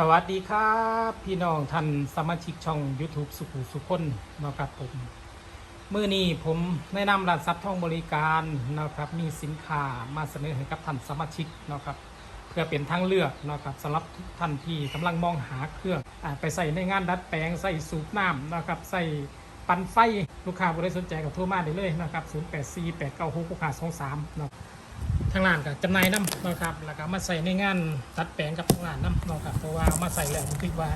สวัสดีครับ พี่น้องท่านสมาชิกช่อง YouTube สุขุสุคนนะครับผมมื่อนี้ผมแนะนำร้านซับท่องบริการนะครับมีสินค้ามาเสนอให้กับท่านสมาชิกนะครับเพื่อเป็นทางเลือกนะครับสำหรับท่านที่กำลังมองหาเครื่องอไปใส่ในงานดัดแปลงใส่สูบน้ำนะครับใส่ปันไฟลูกค้าบริสนใจกับโทรมาได้เลยนะครับ 0 8 4 8 9 6 6 5 2 3นะครับางร้านก็จำหน่ายน้ำนะครับแล้วก็มาใส่ในงานตัดแปลงกับทางร้านน้ำนะครับเพราะว่ามาใส่แล้วผมคิดว่า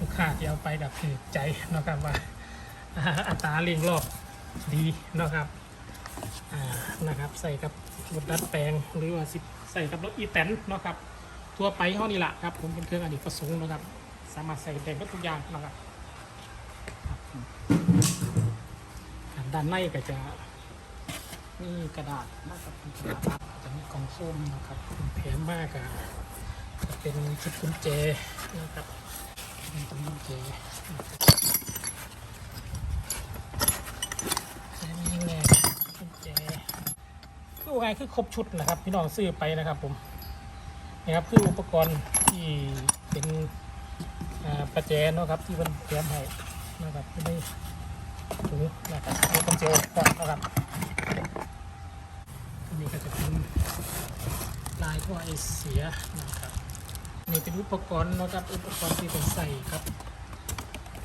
ลูกค้าที่เอาไปกับถือใจนะครับว่าอัตราเลี้ยงรอบดีนะครับนะครับใส่กับรถดัดแปลงหรือว่าสิใส่กับรถอีแตนนะครับทั่วไปห้องนี่แหละครับผมเป็นเครื่องอดีตประสงค์นะครับ สามารถใส่ได้หมดทุกอย่างนะครับครับด้านในก็จะนี่กระดาษนะครับกระดาษ จะมีกล่องส้มนะครับเป็นแถมมากอะจะเป็นชุดกุญแจนะครับเป็นตัวกุญแจนะครับจะมีแง่กุญแจคือว่าไงคือครบชุดนะครับพี่น้องซื้อไปนะครับผมนะครับคืออุปกรณ์ที่เป็นประแจเนาะครับที่มันแถมให้นะครับที่ไม่ถุงนะครับมีกุญแจก่อนนะครับ นนี้ก็จะเป็นลายท่อไอเสียนะครับนี่เป็นอุปกรณ์นะครับอุปกรณ์ที่เป็นใส่ครับ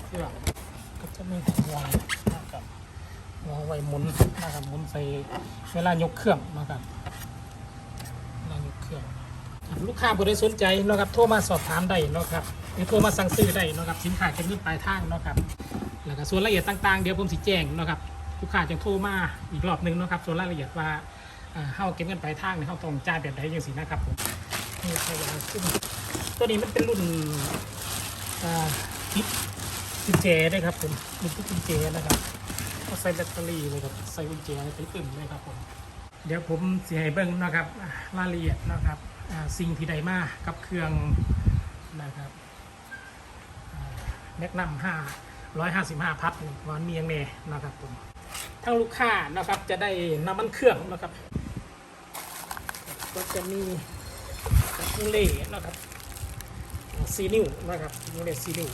เครื่องก็จะมีหัวนะครับหัวไว้หมุนนะครับหมุนใส่เวลายกเครื่องนะครับเวลายกเครื่องลูกค้าผู้ใดสนใจนะครับโทรมาสอบถามได้นะครับหรือโทรมาสั่งซื้อได้นะครับสินค้าเก็บเงินปลายทางนะครับแล้วก็ส่วนรายละเอียดต่างๆ เดี๋ยวผมสิแจ้งนะครับลูกค้าจะโทรมาอีกรอบหนึงนะครับส่วนรายละเอียดว่า เฮาเก็บเงินปลายทางเนี่ยเฮาต้องจ่ายแบบใดยังสินะครับผมนี่ใช่แล้วซึ่งตัวนี้มันเป็นรุ่นอ่าทิปกุญแจด้วยครับผมรุ่นที่กุญแจนะครับก็ใส่แบตเตอรี่เลยครับใส่กุญแจเป็นตึมเลยครับผมเดี๋ยวผมสิให้เบิ่งนะครับรายละเอียดนะครับสิ่งที่ไดมากับเครื่องนะครับแมกนัมห้าร้อยห้าสิบห้าพัดวันเมียงเนนะครับผมทางลูกค้านะครับจะได้น้ำมันเครื่องนะครับ ก็จะมีมูเล่นะครับซีนิวนะครับมูเล่ซีนิว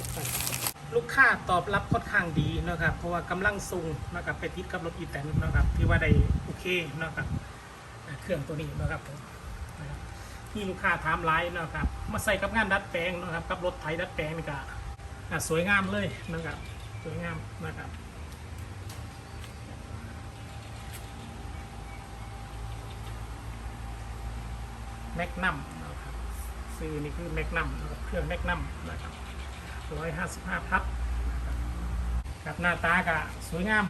ลูกค้าตอบรับค่อนข้างดีนะครับ เพราะว่ากำลังสูงนะครับไปติดกับรถอีแตนนะครับที่ว่าได้โอเคนะครับเครื่องตัวนี้นะครับผมที่ลูกค้าถามไลน์นะครับ มาใส่กับงานดัดแปลงนะครับ กับรถไถดัดแปลงนี่ก็สวยงามเลยนะครับสวยงามนะครับ แมกนัมนะครับซื้อนี่คือแมกนัมเครื่องแมกนัมนะครับร้อยห้าสิบห้าพัดนะครับกับหน้าตากะสวยงาม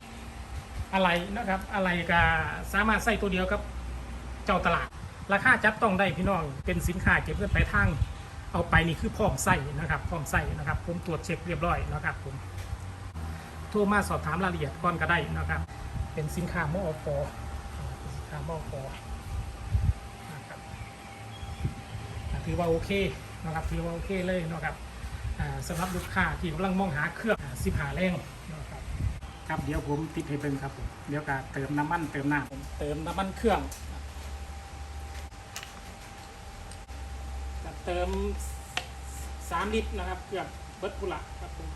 อะไรนะครับอะไรกะสามารถใส่ตัวเดียวกับเจ้าตลาด ราคาจับต้องได้พี่น้องเป็นสินค้าเก็บเงินไปทางเอาไปนี่คือพร้อมใส่นะครับพร้อมใส่นะครับ ผมตรวจเช็คเรียบร้อยนะครับผมโทรมาสอบถามรายละเอียดก่อนก็ได้นะครับ เป็นสินค้ามอปอสินค้ามอปอนะครับ ถือว่าโอเคนะครับถือว่าโอเคเลยนะครับอ่าสำหรับลูกค้าที่กำลังมองหาเครื่องสิบหาแรงนะครับครับเดี๋ยวผมติดให้เพิ่งครับผมเดี๋ยวก็เติมน้ำมันเติมน้ำผมเติมน้ำมันเครื่องจะเติมสามลิตรนะครับเกือบเบิร์ดกุละครับผม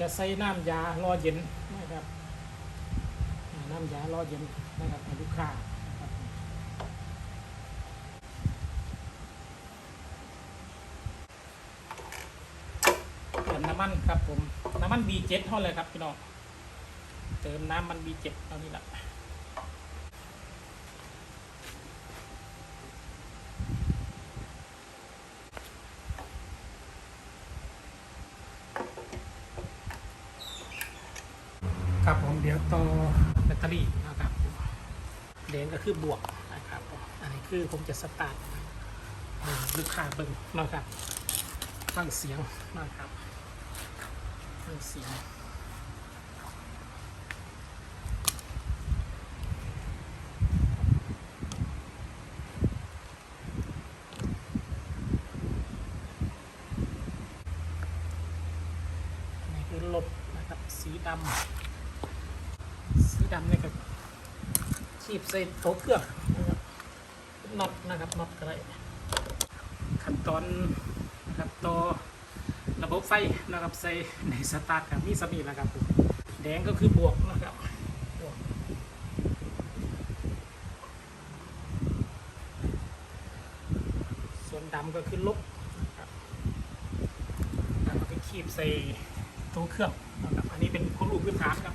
จะใส่น้ำยารอเย็นนะครับน้ำยารอเย็นนะครับให้ลูกค้าครับผมเติมน้ำมันครับผม น้ำมัน B7 เท่าเลยครับพี่น้อง เติมน้ำมัน B7 เท่านี้แหละ ครับผม เดี๋ยวต่อแบตเตอรี่นะครับแดงก็คือบวกนะครับอันนี้คือผมจะสตาร์ทลูกค้าเบิ่งนะครับฟังเสียงนะครับฟังเสียงสีดำสีดำเนี่ยก็ ขีบใส่โต๊ะเครื่องนะครับน็อตนะครับน็อตก็ได้ขั้นตอนนะครับต่อระบบไฟนะครับใส่ในสตาร์ทครับมีสมีนะครับผมแดงก็คือบวกนะครับบวกส่วนดำก็คือลบนะครับแล้วก็ขีบใส่ตัวเครื่องนะครับอันนี้เป็นคนรูปพื้นฐานครับ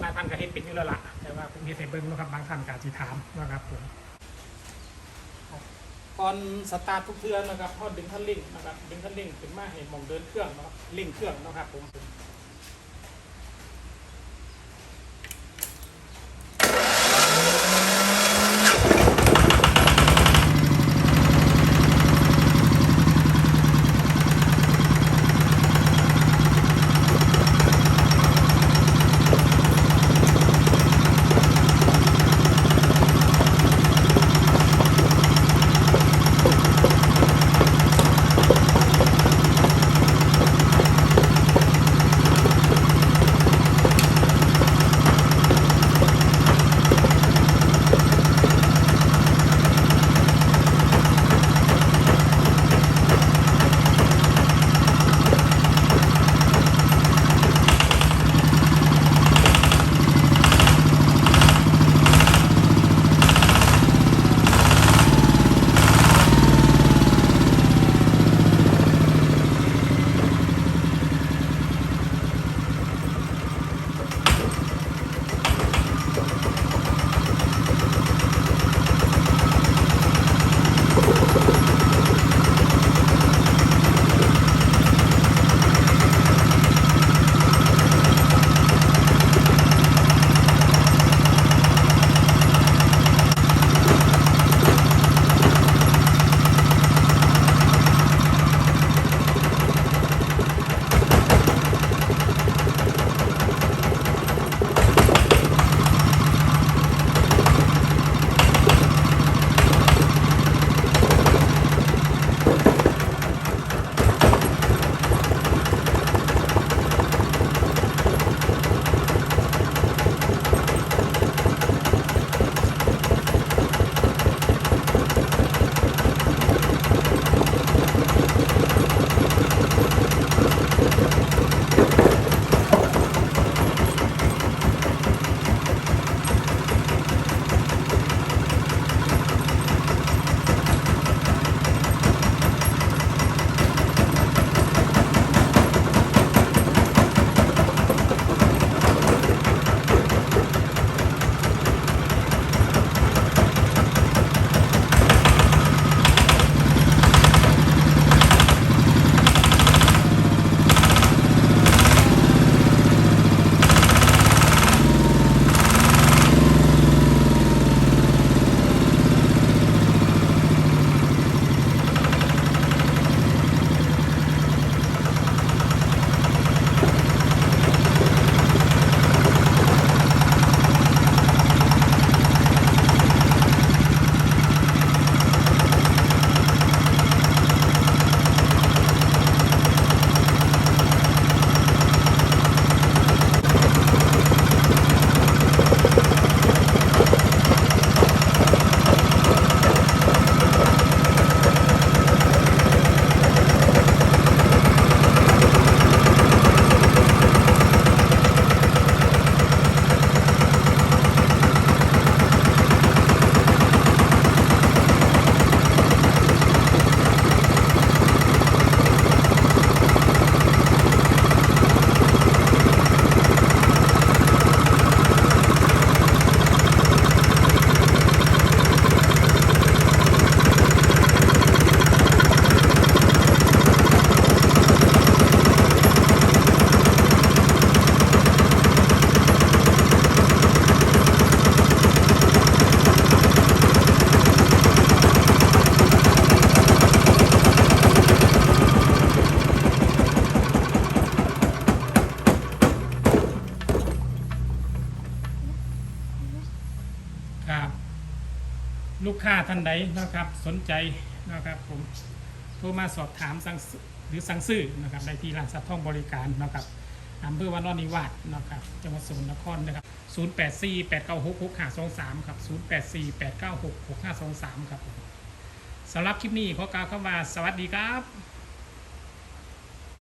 หลายท่านก็เห็นเป็นอยู่แล้วล่ะ แต่ว่าผมเห็นในเบิ้งนะครับบางท่านก็อาจจะถามนะครับผมก่อนสตาร์ททุกเทือนนะครับพอดึงคันเร่งนะครับดึงคันเร่งขึ้นมาให้หมองเดินเครื่องนะครับเร่งเครื่องนะครับผม ท่านใดนะครับสนใจนะครับผมโทรมาสอบถามสั่งหรือสั่งซื้อนะครับได้ที่ร้านสัตว์ท่องบริการนะครับอำเภอวานอนนิวาสนะครับจังหวัดสกลนครนะครับ 084 896 6523 ครับ 084 896 6523 ครับสำหรับคลิปนี้ขอกล่าวคำว่าสวัสดีครับ